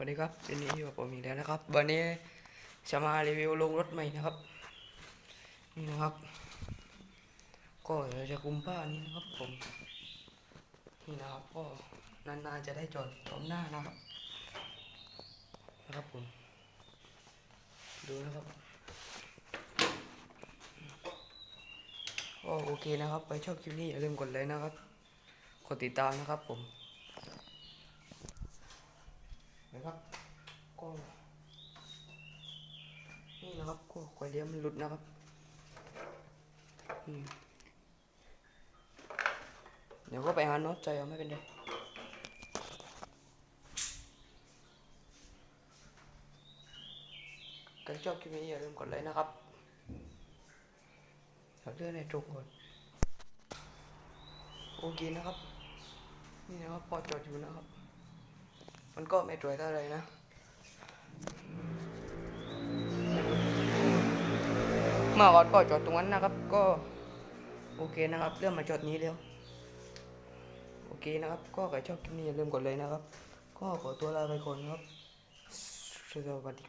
วันนี้ครับวันนี้อยู่กับผมอีกแล้วนะครับ วันนี้จะมารีวิวลงรถใหม่นะครับ นี่นะครับ ก็เดี๋ยวจะคุมผ้านี้นะครับผม นี่นะครับก็นานๆจะได้จอดพร้อมหน้านะครับ นะครับผม ดูนะครับก็โอเคนะครับ ไปชอบคลิปนี้อย่าลืมกดไลค์นะครับ กดติดตามนะครับผม นะครับ ก็ นะครับก็ควายเลี้ยงมันหลุดนะครับเดี๋ยวก็ไปหาน็อตใจเอาไม่เป็นไรใครชอบคลิปนี้อย่าลืมกดไลค์นะครับเดี๋ยวเลื่อนในตรงก่อนโอเคนะครับ นี่นะครับพอจอดอยู่นะครับ มันก็ไม่สวยเท่าไรนะ เมื่อก่อนก็จอดตรงนั้นนะครับ ก็โอเคนะครับ เริ่มมาจอดนี้แล้วโอเคนะครับ ก็ใครชอบคลิปนี้อย่าลืมกดเลยนะครับ ก็ขอตัวลาไปก่อนครับสวัสดี